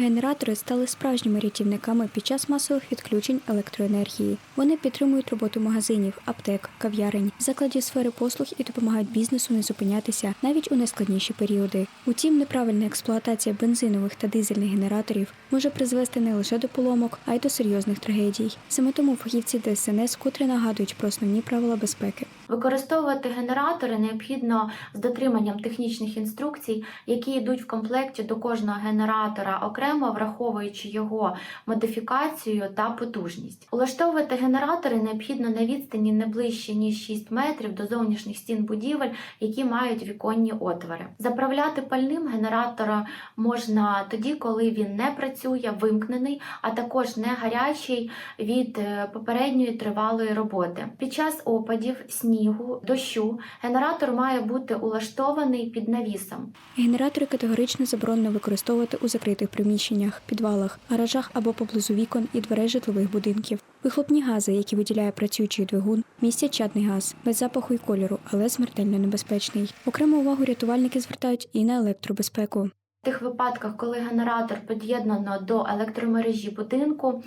Генератори стали справжніми рятівниками під час масових відключень електроенергії. Вони підтримують роботу магазинів, аптек, кав'ярень, закладів сфери послуг і допомагають бізнесу не зупинятися навіть у найскладніші періоди. Утім, неправильна експлуатація бензинових та дизельних генераторів може призвести не лише до поломок, а й до серйозних трагедій. Саме тому фахівці ДСНС вкотре нагадують про основні правила безпеки. Використовувати генератори необхідно з дотриманням технічних інструкцій, які йдуть в комплекті до кожного генератора окремо, враховуючи його модифікацію та потужність. Улаштовувати генератори необхідно на відстані не ближче ніж 6 метрів до зовнішніх стін будівель, які мають віконні отвори. Заправляти пальним генератора можна тоді, коли він не працює, вимкнений, а також не гарячий від е, попередньої тривалої роботи. Під час опадів, снігу, дощу генератор має бути улаштований під навісом. Генератори категорично заборонено використовувати у закритих приміщеннях, підвалах, гаражах або поблизу вікон і дверей житлових будинків. Вихлопні гази, які виділяє працюючий двигун, містять чадний газ без запаху і кольору, але смертельно небезпечний. Окрему увагу рятувальники звертають і на електробезпеку. В тих випадках, коли генератор під'єднано до електромережі будинку,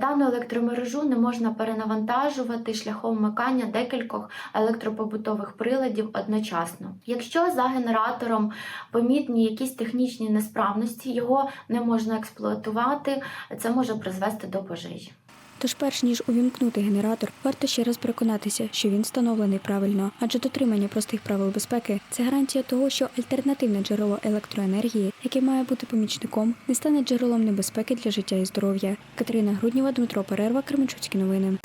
дану електромережу не можна перенавантажувати шляхом вмикання декількох електропобутових приладів одночасно. Якщо за генератором помітні якісь технічні несправності, його не можна експлуатувати, це може призвести до пожежі. Тож, перш ніж увімкнути генератор, варто ще раз переконатися, що він встановлений правильно, адже дотримання простих правил безпеки це гарантія того, що альтернативне джерело електроенергії, яке має бути помічником, не стане джерелом небезпеки для життя і здоров'я. Катерина Грудніва, Дмитро Перерва, Кременчуцькі новини.